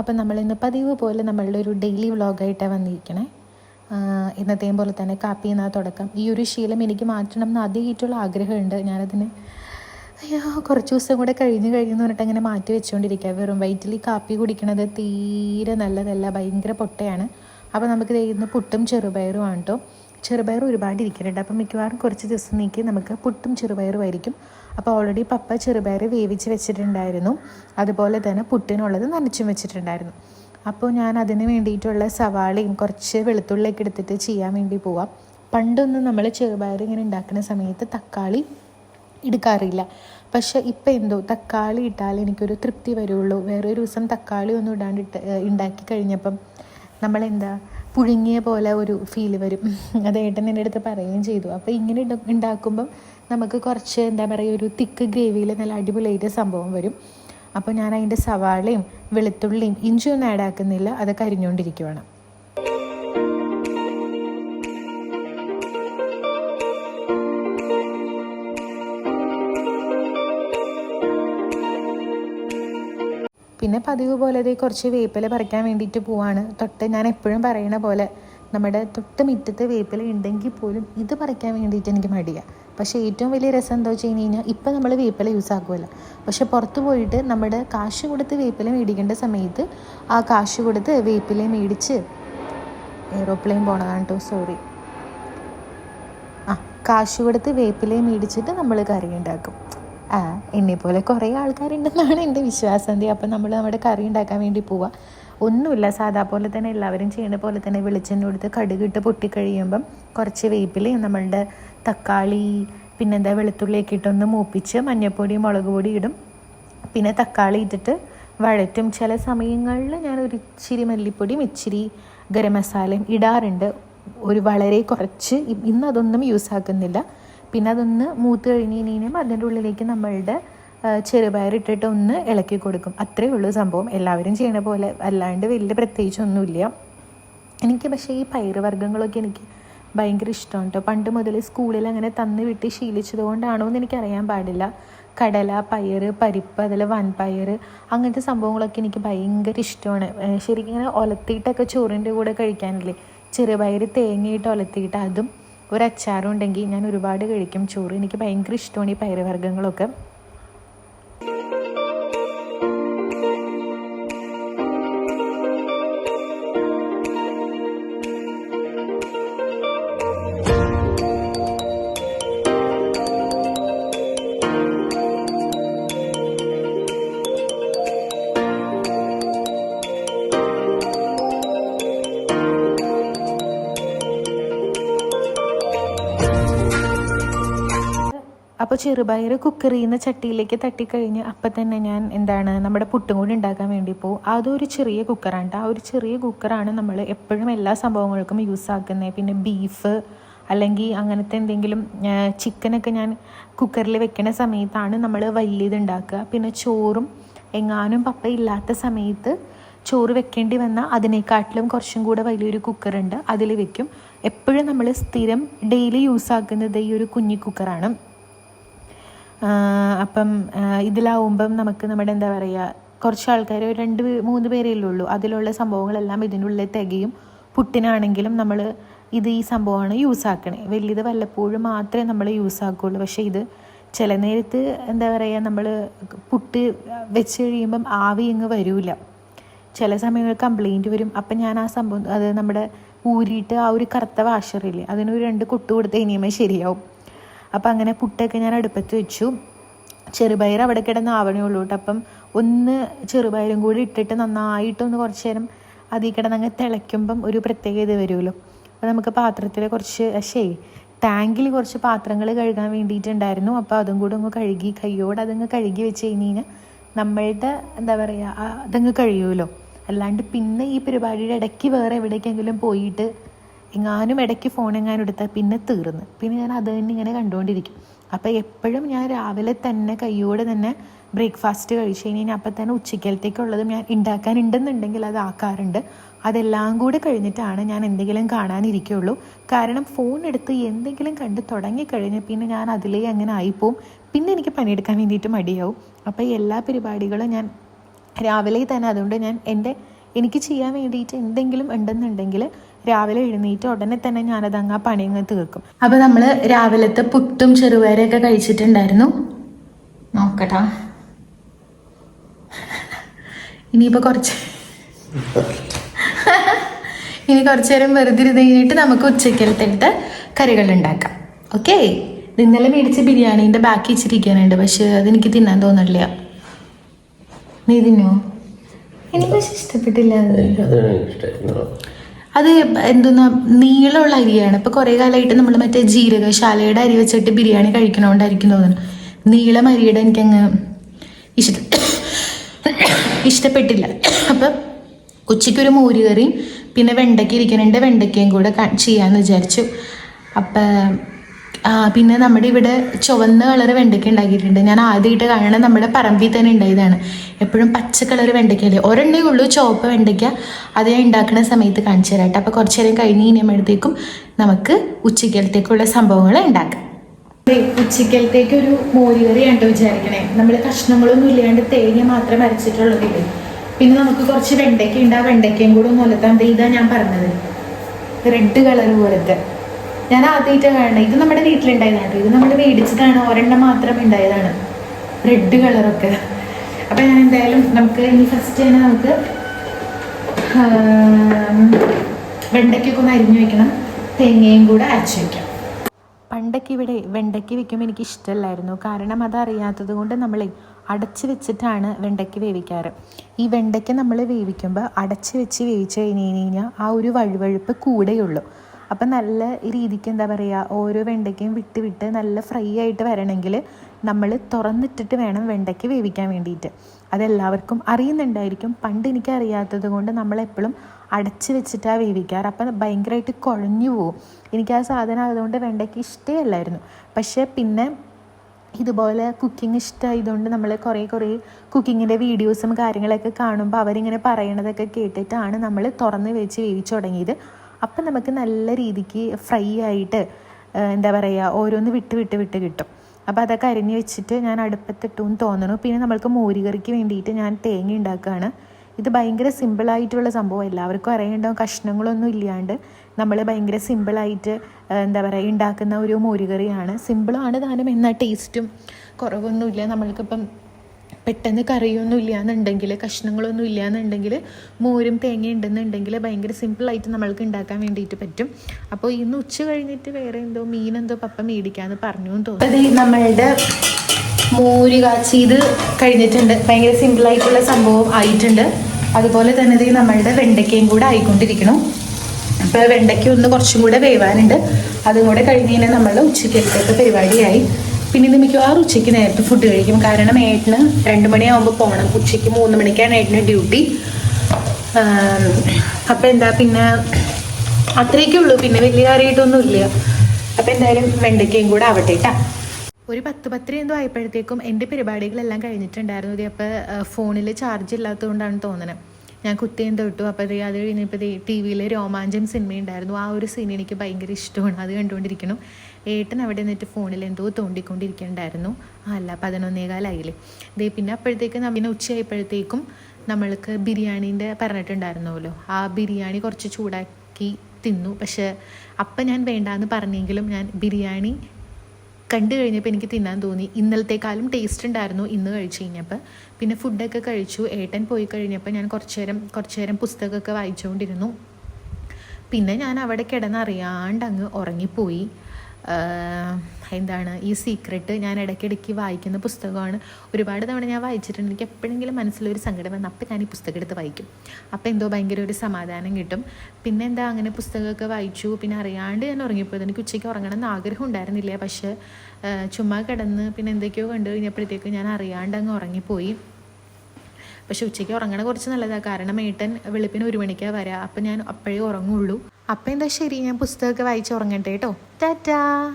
അപ്പം നമ്മൾ ഇന്ന് പതിവ് പോലെ നമ്മളുടെ ഒരു ഡെയിലി വ്ളോഗായിട്ടാണ് വന്നിരിക്കണേ. ഇന്നത്തെയും പോലെ തന്നെ കാപ്പി എന്നാ തുടക്കം. ഈ ഒരു ശീലം എനിക്ക് മാറ്റണം എന്ന് ആദ്യമായിട്ടുള്ള ആഗ്രഹമുണ്ട്. ഞാനതിന് അയ്യോ കുറച്ച് ദിവസം കൂടെ കഴിഞ്ഞ് കഴിഞ്ഞെന്ന് പറഞ്ഞിട്ട് അങ്ങനെ മാറ്റി വെച്ചുകൊണ്ടിരിക്കുക വെറും വയറ്റിൽ കാപ്പി കുടിക്കണത് തീരെ നല്ലതല്ല ഭയങ്കര പൊട്ടയാണ്. അപ്പോൾ നമുക്ക് ഇന്ന് പുട്ടും ചെറുപയറുമാണ് കേട്ടോ ചെറുപയർ ഒരുപാട് ഇരിക്കുന്നുണ്ട് അപ്പം മിക്കവാറും കുറച്ച് ദിവസം നീക്കി നമുക്ക് പുട്ടും ചെറുപയറും ആയിരിക്കും അപ്പോൾ ഓൾറെഡി പപ്പ ചെറുപയർ വേവിച്ച് വെച്ചിട്ടുണ്ടായിരുന്നു. അതുപോലെ തന്നെ പുട്ടിനുള്ളത് നനച്ചും വെച്ചിട്ടുണ്ടായിരുന്നു. അപ്പോൾ ഞാൻ അതിന് വേണ്ടിയിട്ടുള്ള സവാളയും കുറച്ച് വെളുത്തുള്ളിയൊക്കെ എടുത്തിട്ട് ചെയ്യാൻ വേണ്ടി പോവാം. പണ്ടൊന്നും നമ്മൾ ചെറുപയർ ഇങ്ങനെ ഉണ്ടാക്കുന്ന സമയത്ത് തക്കാളി എടുക്കാറില്ല. പക്ഷേ ഇപ്പം എന്തോ തക്കാളി ഇട്ടാൽ എനിക്കൊരു തൃപ്തി വരുള്ളൂ. വേറൊരു ദിവസം തക്കാളി ഒന്നും ഇടാണ്ട് ഉണ്ടാക്കി കഴിഞ്ഞപ്പം നമ്മളെന്താ പുഴുങ്ങിയ പോലെ ഒരു ഫീൽ വരും. അത് ഏട്ടൻ എന്റെ അടുത്ത് പറയുകയും ചെയ്തു. അപ്പോൾ ഇങ്ങനെ ഉണ്ടാക്കുമ്പം നമുക്ക് കുറച്ച് എന്താ പറയുക ഒരു തിക്ക് ഗ്രേവിയിൽ നല്ല അടിപൊളിയായിട്ട് സംഭവം വരും. അപ്പോൾ ഞാൻ അതിന്റെ സവാളയും വെളുത്തുള്ളിയും ഇഞ്ചിയൊന്നും ആഡ് ആക്കുന്നില്ല. അത് കരിഞ്ഞുകൊണ്ടിരിക്കുവാണ് പിന്നെ പതിവ് പോലെ ദേ കുറച്ച് വേപ്പില പറിക്കാൻ വേണ്ടിയിട്ട് പോവാണ്. തൊട്ട് ഞാൻ എപ്പോഴും പറയണ പോലെ നമ്മുടെ തൊട്ട് മുറ്റത്ത് വേപ്പില ഉണ്ടെങ്കിൽ പോലും ഇത് പറിക്കാൻ വേണ്ടിയിട്ട് എനിക്ക് മടിയാണ് പക്ഷേ ഏറ്റവും വലിയ രസം എന്താ വെച്ച് കഴിഞ്ഞ് കഴിഞ്ഞാൽ ഇപ്പം നമ്മൾ വേപ്പില യൂസ് ആക്കുമല്ലോ പക്ഷെ പുറത്ത് പോയിട്ട് നമ്മുടെ കാശ് കൊടുത്ത് വേപ്പില മേടിക്കേണ്ട സമയത്ത് ആ കാശ് കൊടുത്ത് വേപ്പില മേടിച്ച് എയ്റോപ്ലെയിൻ പോണതാണ് കേട്ടോ സോറി ആ കാശ് കൊടുത്ത് വേപ്പില മേടിച്ചിട്ട് നമ്മൾ കറി ഉണ്ടാക്കും. എന്നെപ്പോലെ കുറേ ആൾക്കാരുണ്ടെന്നാണ് എന്റെ വിശ്വാസം. അപ്പം നമ്മൾ നമ്മുടെ കറി ഉണ്ടാക്കാൻ വേണ്ടി പോവാം. ഒന്നുമില്ല സാധാ പോലെ തന്നെ എല്ലാവരും ചെയ്യുന്ന പോലെ തന്നെ വെളിച്ചെണ്ണ കൊടുത്ത് കടുകിട്ട് പൊട്ടിക്കഴിയുമ്പം കുറച്ച് വേപ്പിലയും നമ്മളുടെ തക്കാളി പിന്നെന്താ വെളുത്തുള്ളിയൊക്കെ ഇട്ടൊന്ന് മൂപ്പിച്ച് മഞ്ഞൾപ്പൊടി മുളക് പൊടി ഇടും. പിന്നെ തക്കാളി ഇട്ടിട്ട് വഴറ്റും. ചില സമയങ്ങളിൽ ഞാൻ ഒരു ഇച്ചിരി മല്ലിപ്പൊടിയും ഇച്ചിരി ഗരം മസാലയും ഇടാറുണ്ട്. ഒരു വളരെ കുറച്ച്. ഇന്നതൊന്നും യൂസ് ആക്കുന്നില്ല പിന്നെ അതൊന്ന് മൂത്ത് കഴിഞ്ഞ് കഴിഞ്ഞാൽ അതിന്റെ ഉള്ളിലേക്ക് നമ്മളുടെ ചെറുപയർ ഇട്ടിട്ട് ഒന്ന് ഇളക്കി കൊടുക്കും. അത്രയേ ഉള്ളൂ സംഭവം. എല്ലാവരും ചെയ്യണ പോലെ അല്ലാണ്ട് വലിയ പ്രത്യേകിച്ചൊന്നുമില്ല. എനിക്ക് പക്ഷേ ഈ പയറ് വർഗങ്ങളൊക്കെ എനിക്ക് ഭയങ്കര ഇഷ്ടമാണ് കേട്ടോ പണ്ട് മുതൽ സ്കൂളിൽ അങ്ങനെ തന്നു വിട്ട് ശീലിച്ചത് കൊണ്ടാണോ എന്ന് എനിക്കറിയാൻ പാടില്ല. കടല പയറ് പരിപ്പ് അതിൽ വൻപയർ അങ്ങനത്തെ സംഭവങ്ങളൊക്കെ എനിക്ക് ഭയങ്കര ഇഷ്ടമാണ്. ശരിക്കും ഇങ്ങനെ ഒലത്തിയിട്ടൊക്കെ ചോറിന്റെ കൂടെ കഴിക്കാനില്ലേ? ചെറുപയർ തേങ്ങയിട്ട് ഒലത്തിയിട്ട് അതും ഒരു അച്ചാറുണ്ടെങ്കിൽ ഞാൻ ഒരുപാട് കഴിക്കും. ചോറ് എനിക്ക് ഭയങ്കര ഇഷ്ടമാണ് ഈ പയറ് അപ്പോൾ ചെറുപയർ കുക്കറിൽ നിന്ന് ചട്ടിയിലേക്ക് തട്ടിക്കഴിഞ്ഞ് അപ്പം തന്നെ ഞാൻ എന്താണ് നമ്മുടെ പുട്ടും കൂടി ഉണ്ടാക്കാൻ വേണ്ടി പോകും അതൊരു ചെറിയ കുക്കറാണ് ആ ഒരു ചെറിയ കുക്കറാണ് നമ്മൾ എപ്പോഴും എല്ലാ സംഭവങ്ങൾക്കും യൂസ് ആക്കുന്നത് പിന്നെ ബീഫ് അല്ലെങ്കിൽ അങ്ങനത്തെ എന്തെങ്കിലും ചിക്കനൊക്കെ ഞാൻ കുക്കറിൽ വെക്കുന്ന സമയത്താണ് നമ്മൾ വലിയത് ഉണ്ടാക്കുക. പിന്നെ ചോറും എങ്ങാനും പപ്പ ഇല്ലാത്ത സമയത്ത് ചോറ് വെക്കേണ്ടി വന്നാൽ അതിനേക്കാട്ടിലും കുറച്ചും കൂടെ വലിയൊരു കുക്കറുണ്ട്. അതിൽ വെക്കും. എപ്പോഴും നമ്മൾ സ്ഥിരം ഡെയിലി യൂസ് ആക്കുന്നത് ഈ ഒരു കുഞ്ഞി കുക്കറാണ്. അപ്പം ഇതിലാവുമ്പം നമുക്ക് നമ്മുടെ എന്താ പറയുക കുറച്ച് ആൾക്കാർ ഒരു രണ്ട് മൂന്ന് പേരല്ലേ ഉള്ളൂ. അതിലുള്ള സംഭവങ്ങളെല്ലാം ഇതിന്റെ ഉള്ളിൽ തികയും പുട്ടിനാണെങ്കിലും നമ്മൾ ഇത് ഈ സംഭവമാണ് യൂസ് ആക്കണേ. വലിയത് വല്ലപ്പോഴും മാത്രമേ നമ്മൾ യൂസ് ആക്കുകയുള്ളൂ പക്ഷേ ഇത് ചില നേരത്ത് എന്താ പറയുക നമ്മൾ പുട്ട് വെച്ച് കഴിയുമ്പം ആവി അങ്ങ് വരില്ല ചില സമയങ്ങളിൽ കംപ്ലൈന്റ് വരും. അപ്പം ഞാൻ ആ സംഭവം അത് നമ്മുടെ ഊരിയിട്ട് ആ ഒരു കറുത്ത വാഷറില്ലേ അതിനൊരു രണ്ട് കൊട്ട് കൊടുത്ത് ഇനിയുമേ ശരിയാവും. അപ്പം അങ്ങനെ പുട്ടൊക്കെ ഞാൻ അടുപ്പത്ത് വെച്ചു. ചെറുപയർ അവിടെ കിടന്ന് ആവണേ ഉള്ളൂ കേട്ടോ. അപ്പം ഒന്ന് ചെറുപയറും കൂടി ഇട്ടിട്ട് നന്നായിട്ടൊന്ന് കുറച്ച് നേരം അതിൽ കിടന്ന് അങ്ങ് തിളയ്ക്കുമ്പം ഒരു പ്രത്യേക ഇത് വരുമല്ലോ. അപ്പോൾ നമുക്ക് പാത്രത്തിൽ കുറച്ച് ശേ ടാങ്കിൽ കുറച്ച് പാത്രങ്ങൾ കഴുകാൻ വേണ്ടിയിട്ടുണ്ടായിരുന്നു. അപ്പോൾ അതും കൂടെ ഒന്ന് കഴുകി കയ്യോടെ അതങ്ങ് കഴുകി വെച്ച് കഴിഞ്ഞ് നമ്മളുടെ എന്താ പറയുക അതങ്ങ് കഴിയുമല്ലോ. അല്ലാണ്ട് പിന്നെ ഈ പരിപാടിയുടെ ഇടയ്ക്ക് വേറെ എവിടേക്കെങ്കിലും പോയിട്ട് എങ്ങാനും ഇടയ്ക്ക് ഫോൺ എങ്ങാനും എടുത്താൽ പിന്നെ തീർന്ന്. പിന്നെ ഞാൻ അത് തന്നെ ഇങ്ങനെ കണ്ടുകൊണ്ടിരിക്കും അപ്പോൾ എപ്പോഴും ഞാൻ രാവിലെ തന്നെ കയ്യോടെ തന്നെ ബ്രേക്ക്ഫാസ്റ്റ് കഴിച്ച് കഴിഞ്ഞാൽ അപ്പം തന്നെ ഉച്ചക്കലത്തേക്കുള്ളതും ഞാൻ ഉണ്ടാക്കാനുണ്ടെന്നുണ്ടെങ്കിൽ അത് ആക്കാറുണ്ട്. അതെല്ലാം കൂടെ കഴിഞ്ഞിട്ടാണ് ഞാൻ എന്തെങ്കിലും കാണാനിരിക്കുള്ളൂ. കാരണം ഫോൺ എടുത്ത് എന്തെങ്കിലും കണ്ട് തുടങ്ങിക്കഴിഞ്ഞാൽ പിന്നെ ഞാൻ അതിലേ അങ്ങനെ ആയിപ്പോവും. പിന്നെ എനിക്ക് പണിയെടുക്കാൻ വേണ്ടിയിട്ട് മടിയാവും. അപ്പോൾ എല്ലാ പരിപാടികളും ഞാൻ രാവിലെ തന്നെ അതുകൊണ്ട് ഞാൻ എന്റെ എനിക്ക് ചെയ്യാൻ വേണ്ടിയിട്ട് എന്തെങ്കിലും ഉണ്ടെന്നുണ്ടെങ്കിൽ രാവിലെ എഴുന്നേറ്റ് ഉടനെ തന്നെ ഞാനത് അങ്ങ് ആ പണി അങ്ങ് തീർക്കും. അപ്പോൾ നമ്മൾ രാവിലത്തെ പുട്ടും ചെറുപയറൊക്കെ കഴിച്ചിട്ടുണ്ടായിരുന്നു. നോക്കട്ടാ. ഇനിയിപ്പോൾ കുറച്ച് ഇനി കുറച്ച് നേരം വെറുതെ ഇരുന്ന് കഴിഞ്ഞിട്ട് നമുക്ക് ഉച്ചക്കലത്തെടുത്ത് കറികൾ ഉണ്ടാക്കാം. ഓക്കെ? ഇന്നലെ മേടിച്ച ബിരിയാണിന്റെ ബാക്കി ഇച്ചിരിക്കാനുണ്ട് പക്ഷെ അതെനിക്ക് തിന്നാൻ തോന്നില്ല നീ തിന്നോ? എനിക്ക് പക്ഷെ ഇഷ്ടപ്പെട്ടില്ല അത് അതാണ് ഇഷ്ടം അത് എന്തെന്നാ നീളമുള്ള അരിയാണ്. ഇപ്പൊ കുറെ കാലമായിട്ട് നമ്മൾ മറ്റേ ജീരകശാലയുടെ അരി വെച്ചിട്ട് ബിരിയാണി കഴിക്കണോണ്ടായിരിക്കും തോന്നുന്നു. നീളം അരിയുടെ എനിക്കങ്ങ് ഇഷ്ട ഇഷ്ടപ്പെട്ടില്ല. അപ്പം ഉച്ചയ്ക്കൊരു മോര് കറിയും പിന്നെ വെണ്ടയ്ക്ക ഇരിക്കുന്നുണ്ട് വെണ്ടയ്ക്കയും കൂടെ ചെയ്യാന്ന് വിചാരിച്ചു. അപ്പം പിന്നെ നമ്മുടെ ഇവിടെ ചുവന്ന കളർ വെണ്ടയ്ക്ക ഉണ്ടാക്കിയിട്ടുണ്ട്. ഞാൻ ആദ്യമായിട്ട് കാണണം നമ്മുടെ പറമ്പിൽ തന്നെ ഉണ്ടായതാണ്. എപ്പോഴും പച്ച കളർ വെണ്ടയ്ക്കല്ലേ ഒരെണ്ണേ ഉള്ളൂ ചുവപ്പ് വെണ്ടയ്ക്ക. അത് ഞാൻ ഉണ്ടാക്കുന്ന സമയത്ത് കാണിച്ചു തരാം കേട്ടോ. അപ്പോൾ കുറച്ച് നേരം കഴിഞ്ഞ് കഴിയുമ്പോഴത്തേക്കും നമുക്ക് ഉച്ചക്കലത്തേക്കുള്ള സംഭവങ്ങൾ ഉണ്ടാക്കാം. ഉച്ചക്കലത്തേക്ക് ഒരു മോരുകറിയാണ് കേട്ടോ വിചാരിക്കണേ? നമ്മൾ കഷ്ണങ്ങളൊന്നും ഇല്ലാണ്ട് തേങ്ങ മാത്രം അരച്ചിട്ടുള്ളതില്ലേ പിന്നെ നമുക്ക് കുറച്ച് വെണ്ടയ്ക്ക ഉണ്ട്. വെണ്ടയ്ക്കയും കൂടെ ഒന്ന് ഇതാ ഞാൻ പറഞ്ഞത്. റെഡ് കളർ പോലത്തെ. ഞാൻ ആദ്യമായിട്ട് കാണണം ഇത് നമ്മുടെ വീട്ടിലുണ്ടായതാണ് ഇത് നമ്മൾ മേടിച്ചതാണ്. ഒരെണ്ണം മാത്രം ഉണ്ടായതാണ്. റെഡ് കളറൊക്കെ അപ്പം ഞാൻ എന്തായാലും നമുക്ക് ഇനി ഫസ്റ്റ് തന്നെ നമുക്ക് വെണ്ടയ്ക്കൊക്കെ ഒന്ന് അരിഞ്ഞു വെക്കണം. തേങ്ങയും കൂടെ അരച്ചു വെക്കാം. പണ്ടൊക്കെ ഇവിടെ വെണ്ടയ്ക്ക് വെക്കുമ്പോൾ എനിക്ക് ഇഷ്ടമല്ലായിരുന്നു. കാരണം അതറിയാത്തത് കൊണ്ട് നമ്മൾ അടച്ച് വെച്ചിട്ടാണ് വെണ്ടയ്ക്ക് വേവിക്കാറ്. ഈ വെണ്ടയ്ക്ക് നമ്മൾ വേവിക്കുമ്പോൾ അടച്ച് വെച്ച് വേവിച്ച് കഴിഞ്ഞ് കഴിഞ്ഞാൽ ആ ഒരു വഴുവഴുപ്പ് കൂടെയുള്ളൂ. അപ്പം നല്ല രീതിക്ക് എന്താ പറയുക ഓരോ വെണ്ടയ്ക്കയും വിട്ട് വിട്ട് നല്ല ഫ്രൈ ആയിട്ട് വരണമെങ്കിൽ നമ്മൾ തുറന്നിട്ടിട്ട് വേണം വെണ്ടയ്ക്ക് വേവിക്കാൻ വേണ്ടിയിട്ട്. അതെല്ലാവർക്കും അറിയുന്നുണ്ടായിരിക്കും. പണ്ട് എനിക്ക് അറിയാത്തത് കൊണ്ട് നമ്മളെപ്പോഴും അടച്ച് വെച്ചിട്ടാണ് വേവിക്കാറ്. അപ്പം ഭയങ്കരമായിട്ട് കുഴഞ്ഞു പോവും. എനിക്ക് ആ സാധനം ആയതുകൊണ്ട് വെണ്ടയ്ക്ക് ഇഷ്ടമല്ലായിരുന്നു. പക്ഷേ പിന്നെ ഇതുപോലെ കുക്കിംഗ് ഇഷ്ടമായതുകൊണ്ട് നമ്മൾ കുറേ കുറേ കുക്കിങ്ങിന്റെ വീഡിയോസും കാര്യങ്ങളൊക്കെ കാണുമ്പോൾ അവരിങ്ങനെ പറയണതൊക്കെ കേട്ടിട്ടാണ് നമ്മൾ തുറന്ന് വെച്ച് വേവിച്ചു തുടങ്ങിയത്. അപ്പം നമുക്ക് നല്ല രീതിക്ക് ഫ്രൈ ആയിട്ട് എന്താ പറയുക ഓരോന്ന് വിട്ട് വിട്ട് വിട്ട് കിട്ടും. അപ്പോൾ അതൊക്കെ അരിഞ്ഞ് വെച്ചിട്ട് ഞാൻ അടുപ്പത്തിട്ടു എന്ന് തോന്നുന്നു പിന്നെ നമ്മൾക്ക് മോരുകറിക്ക് വേണ്ടിയിട്ട് ഞാൻ തേങ്ങ ഉണ്ടാക്കുകയാണ് ഇത് ഭയങ്കര സിമ്പിളായിട്ടുള്ള സംഭവം. എല്ലാവർക്കും അറിയണ്ടാവും കഷ്ണങ്ങളൊന്നും ഇല്ലാണ്ട് നമ്മൾ ഭയങ്കര സിമ്പിളായിട്ട് എന്താ പറയുക ഉണ്ടാക്കുന്ന ഒരു മോരുകറിയാണ് സിമ്പിളാണ് താനും എന്നാൽ ടേസ്റ്റും കുറവൊന്നുമില്ല. നമ്മൾക്കിപ്പം പെട്ടെന്ന് കറിയൊന്നും ഇല്ല എന്നുണ്ടെങ്കിൽ കഷ്ണങ്ങളൊന്നും ഇല്ല എന്നുണ്ടെങ്കിൽ മോരും തേങ്ങ ഉണ്ടെന്നുണ്ടെങ്കിൽ ഭയങ്കര സിമ്പിളായിട്ട് നമ്മൾക്ക് ഉണ്ടാക്കാൻ വേണ്ടിയിട്ട് പറ്റും. അപ്പോൾ ഇന്ന് ഉച്ച കഴിഞ്ഞിട്ട് വേറെ എന്തോ മീനെന്തോ പപ്പ മേടിക്കാമെന്ന് പറഞ്ഞു തോന്നുന്നു. അത് നമ്മളുടെ മോര് കാച്ചിയത് കഴിഞ്ഞിട്ടുണ്ട്. ഭയങ്കര സിമ്പിളായിട്ടുള്ള സംഭവം ആയിട്ടുണ്ട്. അതുപോലെ തന്നെ ഇത് നമ്മളുടെ വെണ്ടയ്ക്കയും കൂടെ ആയിക്കൊണ്ടിരിക്കണം അപ്പോൾ വെണ്ടയ്ക്ക ഒന്ന് കുറച്ചും കൂടെ വേവാനുണ്ട്. അതും കൂടെ കഴിഞ്ഞ് കഴിഞ്ഞാൽ നമ്മൾ ഉച്ചക്കലത്തേക്ക് പരിപാടിയായി. പിന്നെ ഇത് മിക്കവാറും ഉച്ചയ്ക്ക് നേരത്തെ ഫുഡ് കഴിക്കും. കാരണം ഏട്ടന് രണ്ട് മണിയാകുമ്പോൾ പോകണം ഉച്ചയ്ക്ക് മൂന്ന് മണിക്കാണ് ഏട്ടന് ഡ്യൂട്ടി അപ്പം എന്താ പിന്നെ അത്രയൊക്കെ ഉള്ളൂ. പിന്നെ വലിയ കാര്യമായിട്ടൊന്നും ഇല്ല. അപ്പം എന്തായാലും വെണ്ടയ്ക്കയും കൂടെ ആവട്ടെ കേട്ടാ ഒരു പത്ത് പത്തര എന്തോ ആയപ്പോഴത്തേക്കും എന്റെ പരിപാടികളെല്ലാം കഴിഞ്ഞിട്ടുണ്ടായിരുന്നു. അപ്പോൾ ഫോണിൽ ചാർജ് ഇല്ലാത്തതുകൊണ്ടാണ് തോന്നുന്നത് ഞാൻ കുത്തിയും തൊട്ടു അപ്പോൾ അത് കഴിഞ്ഞപ്പോൾ ടി വിയിൽ രോമാഞ്ചം സിനിമ ഉണ്ടായിരുന്നു ആ ഒരു സീൻ എനിക്ക് ഭയങ്കര ഇഷ്ടമാണ്. അത് കണ്ടുകൊണ്ടിരിക്കണം. ഏട്ടൻ അവിടെ നിന്നിട്ട് ഫോണിൽ എന്തോ തോണ്ടിക്കൊണ്ടിരിക്കുന്നുണ്ടായിരുന്നു അല്ല പതിനൊന്നേകാലായില്ലേ. ദേ പിന്നെ അപ്പോഴത്തേക്ക് പിന്നെ ഉച്ചയായപ്പോഴത്തേക്കും നമ്മൾക്ക് ബിരിയാണീന്റെ പറഞ്ഞിട്ടുണ്ടായിരുന്നല്ലോ. ആ ബിരിയാണി കുറച്ച് ചൂടാക്കി തിന്നു. പക്ഷേ അപ്പം ഞാൻ വേണ്ടാന്ന് പറഞ്ഞെങ്കിലും ഞാൻ ബിരിയാണി കണ്ടു കഴിഞ്ഞപ്പോൾ എനിക്ക് തിന്നാൻ തോന്നി. ഇന്നലത്തേക്കാളും ടേസ്റ്റ് ഉണ്ടായിരുന്നു ഇന്ന് കഴിച്ചു കഴിഞ്ഞപ്പോൾ. പിന്നെ ഫുഡൊക്കെ കഴിച്ചു. ഏട്ടൻ പോയി കഴിഞ്ഞപ്പോൾ ഞാൻ കുറച്ച് നേരം കുറച്ച് നേരം പുസ്തകമൊക്കെ വായിച്ചുകൊണ്ടിരുന്നു. പിന്നെ ഞാൻ അവിടെ കിടന്നറിയാണ്ട് അങ്ങ് ഉറങ്ങിപ്പോയി. എന്താണ് ഈ സീക്രട്ട് ഞാൻ ഇടയ്ക്കിടയ്ക്ക് വായിക്കുന്ന പുസ്തകമാണ്. ഒരുപാട് തവണ ഞാൻ വായിച്ചിട്ടുണ്ട്. എനിക്ക് എപ്പോഴെങ്കിലും മനസ്സിലൊരു സങ്കടം വന്നാൽ അപ്പം ഞാൻ ഈ പുസ്തകം എടുത്ത് വായിക്കും. അപ്പോൾ എന്തോ ഭയങ്കര ഒരു സമാധാനം കിട്ടും. പിന്നെ എന്താ അങ്ങനെ പുസ്തകമൊക്കെ വായിച്ചു. പിന്നെ അറിയാണ്ട് ഞാൻ ഉറങ്ങിപ്പോയത് എനിക്ക് ഉച്ചയ്ക്ക് ഉറങ്ങണം എന്ന് ആഗ്രഹം ഉണ്ടായിരുന്നില്ല. പക്ഷേ ചുമ്മാ കിടന്ന് പിന്നെ എന്തൊക്കെയോ കണ്ടു കഴിഞ്ഞപ്പോഴത്തേക്കും ഞാൻ അറിയാണ്ട് അങ്ങ് ഉറങ്ങിപ്പോയി. പക്ഷെ ഉച്ചയ്ക്ക് ഉറങ്ങണ കുറച്ച് നല്ലതാണ് കാരണം ഏട്ടൻ വെളുപ്പിന് ഒരു മണിക്കാണ് വരാം. അപ്പം ഞാൻ അപ്പോഴേ ഉറങ്ങുള്ളൂ. അപ്പം എന്താ ശരി? ഞാൻ പുസ്തകമൊക്കെ വായിച്ച് ഉറങ്ങട്ടെ കേട്ടോ. ടാറ്റാ.